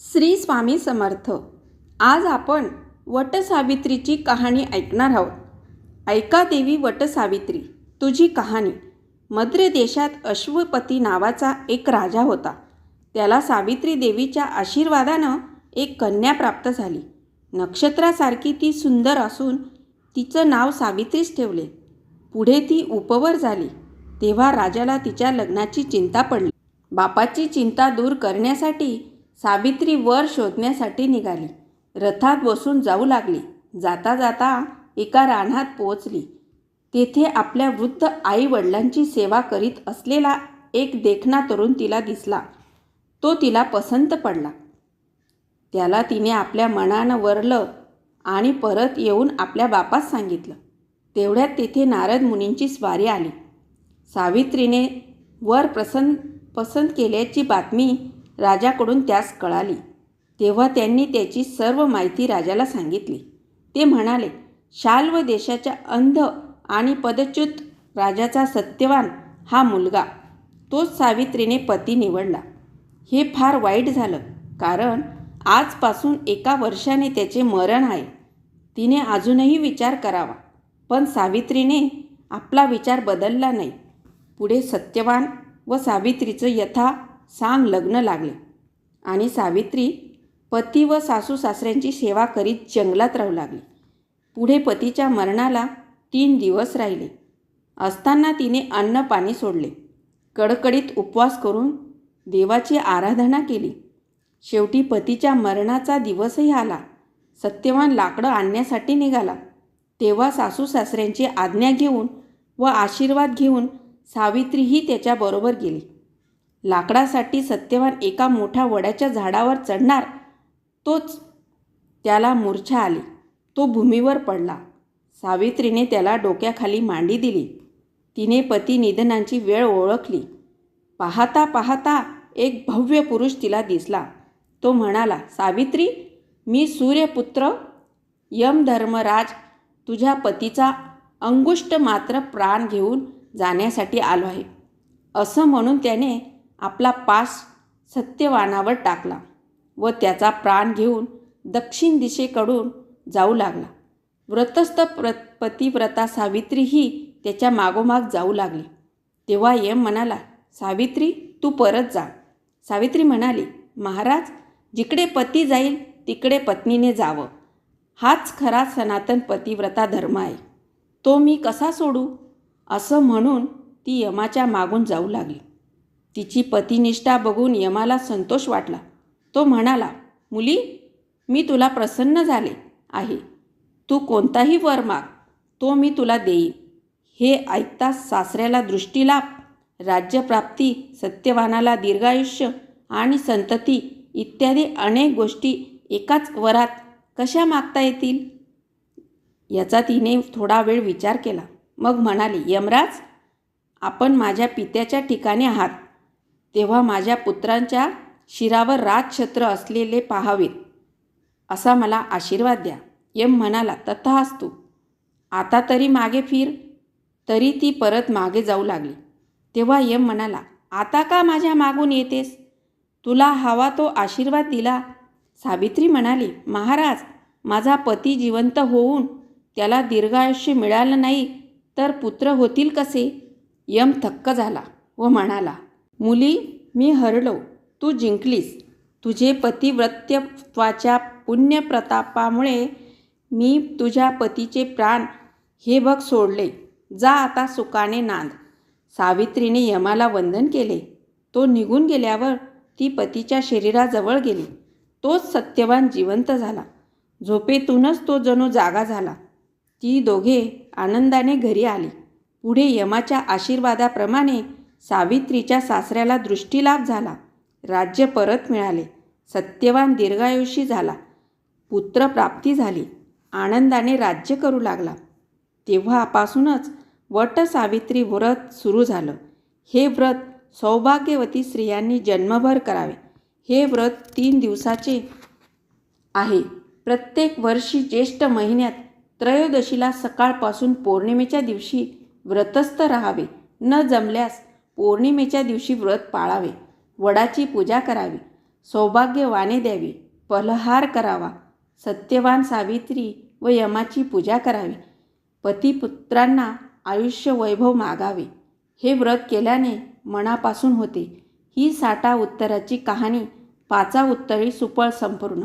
श्री स्वामी समर्थ. आज आपण वटसावित्रीची कहाणी ऐकणार आहोत. ऐका देवी वटसावित्री तुझी कहाणी. मद्र देशात अश्वपती नावाचा एक राजा होता. त्याला सावित्री देवीच्या आशीर्वादानं एक कन्या प्राप्त झाली. नक्षत्रासारखी ती सुंदर असून तिचं नाव सावित्रीच ठेवले. पुढे ती उपवर झाली. तेव्हा राजाला तिच्या लग्नाची चिंता पडली. बापाची चिंता दूर करण्यासाठी सावित्री वर शोधण्यासाठी निघाली. रथात बसून जाऊ लागली. जाता जाता एका रानात पोहोचली. तेथे आपल्या वृद्ध आई वडिलांची सेवा करीत असलेला एक देखणा तरुण तिला दिसला. तो तिला पसंत पडला. त्याला तिने आपल्या मनानं वरलं आणि परत येऊन आपल्या बापास सांगितलं. तेवढ्यात तेथे नारद मुनींची स्वारी आली. सावित्रीने वर प्रसन्न पसंत केल्याची बातमी राजाकडून त्यास कळाली. तेव्हा त्यांनी त्याची सर्व माहिती राजाला सांगितली. ते म्हणाले शाल्व देशाच्या अंध आणि पदच्युत राजाचा सत्यवान हा मुलगा. तोच सावित्रीने पती निवडला. हे फार वाईट झालं कारण आजपासून एका वर्षाने त्याचे मरण आहे. तिने अजूनही विचार करावा. पण सावित्रीने आपला विचार बदलला नाही. पुढे सत्यवान व सावित्रीचं यथा सांग लग्न लागले. आणि सावित्री पती व सासू सासऱ्यांची सेवा करीत जंगलात राहू लागली. पुढे पतीच्या मरणाला तीन दिवस राहिले. असताना तिने अन्न पाणी सोडले. कडकडीत उपवास करून देवाची आराधना केली. शेवटी पतीच्या मरणाचा दिवसही आला. सत्यवान लाकडं आणण्यासाठी निघाला. तेव्हा सासू सासऱ्यांची आज्ञा घेऊन व आशीर्वाद घेऊन सावित्रीही त्याच्याबरोबर गेली. लाकडासाठी सत्यवान एका मोठ्या वड्याच्या झाडावर चढणार तोच त्याला मूर्छा आली. तो भूमीवर पडला. सावित्रीने त्याला डोक्याखाली मांडी दिली. तिने पती निधनांची वेळ ओळखली. पाहता पाहता एक भव्य पुरुष तिला दिसला. तो म्हणाला सावित्री मी सूर्यपुत्र यमधर्मराज तुझ्या पतीचा अंगुष्ट मात्र प्राण घेऊन जाण्यासाठी आलो आहे. असं म्हणून त्याने आपला पास सत्यवानावर टाकला व त्याचा प्राण घेऊन दक्षिण दिशेकडून जाऊ लागला. व्रतस्थ प्र पतिव्रता सावित्रीही त्याच्या मागोमाग जाऊ लागली. तेव्हा यम म्हणाला सावित्री तू परत जा. सावित्री म्हणाली महाराज जिकडे पती जाईल तिकडे पत्नीने जावं. हाच खरा सनातन पतिव्रता धर्म आहे. तो मी कसा सोडू? असं म्हणून ती यमाच्या मागून जाऊ लागली. तिची पतिनिष्ठा बघून यमाला संतोष वाटला. तो म्हणाला मुली मी तुला प्रसन्न झाले आहे. तू कोणताही वर माग. तो मी तुला देईन. हे ऐकता सासऱ्याला दृष्टीलाभ राज्यप्राप्ती सत्यवानाला दीर्घायुष्य आणि संतती इत्यादी अनेक गोष्टी एकाच वरात कशा मागता येतील? याचा तिने थोडा वेळ विचार केला. मग म्हणाली यमराज आपण माझ्या पित्याच्या ठिकाणी आहात. तेव्हा माझ्या पुत्रांच्या शिरावर राजछत्र असलेले पाहावेत. असा मला आशीर्वाद द्या. यम म्हणाला तथा असतो आता तरी मागे फिर. तरी ती परत मागे जाऊ लागली. तेव्हा यम म्हणाला आता का माझ्या मागून येतेस? तुला हवा तो आशीर्वाद दिला. सावित्री म्हणाली महाराज माझा पती जिवंत होऊन त्याला दीर्घायुष्य मिळालं नाही तर पुत्र होतील कसे? यम थक्क झाला व म्हणाला मुली मी हरलो. तू जिंकलीस. तुझे पतिव्रत्यत्वाच्या पुण्यप्रतापामुळे मी तुझ्या पतीचे प्राण हे बघ सोडले. जा आता सुखाने नांद. सावित्रीने यमाला वंदन केले. तो निघून गेल्यावर ती पतीच्या शरीराजवळ गेली. तोच सत्यवान जिवंत झाला. झोपेतूनच तो जणू जागा झाला. ती दोघे आनंदाने घरी आली. पुढे यमाच्या आशीर्वादाप्रमाणे सावित्रीच्या सासऱ्याला दृष्टीलाभ झाला. राज्य परत मिळाले. सत्यवान दीर्घायुषी झाला. पुत्रप्राप्ती झाली. आनंदाने राज्य करू लागला. तेव्हापासूनच वट सावित्री व्रत सुरू झालं. हे व्रत सौभाग्यवती स्त्रियांनी जन्मभर करावे. हे व्रत तीन दिवसाचे आहे. प्रत्येक वर्षी ज्येष्ठ महिन्यात त्रयोदशीला सकाळपासून पौर्णिमेच्या दिवशी व्रतस्थ राहावे. न जमल्यास पौर्णिमेच्या दिवशी व्रत पाळावे वडाची पूजा करावी सौभाग्य वाणे द्यावी पलहार करावा सत्यवान सावित्री व यमाची पूजा करावी पतीपुत्रांना आयुष्य वैभव मागावे. हे व्रत केल्याने मनापासून होते. ही साठा उत्तराची कहाणी पाचा उत्तरी सुपळ संपूर्ण.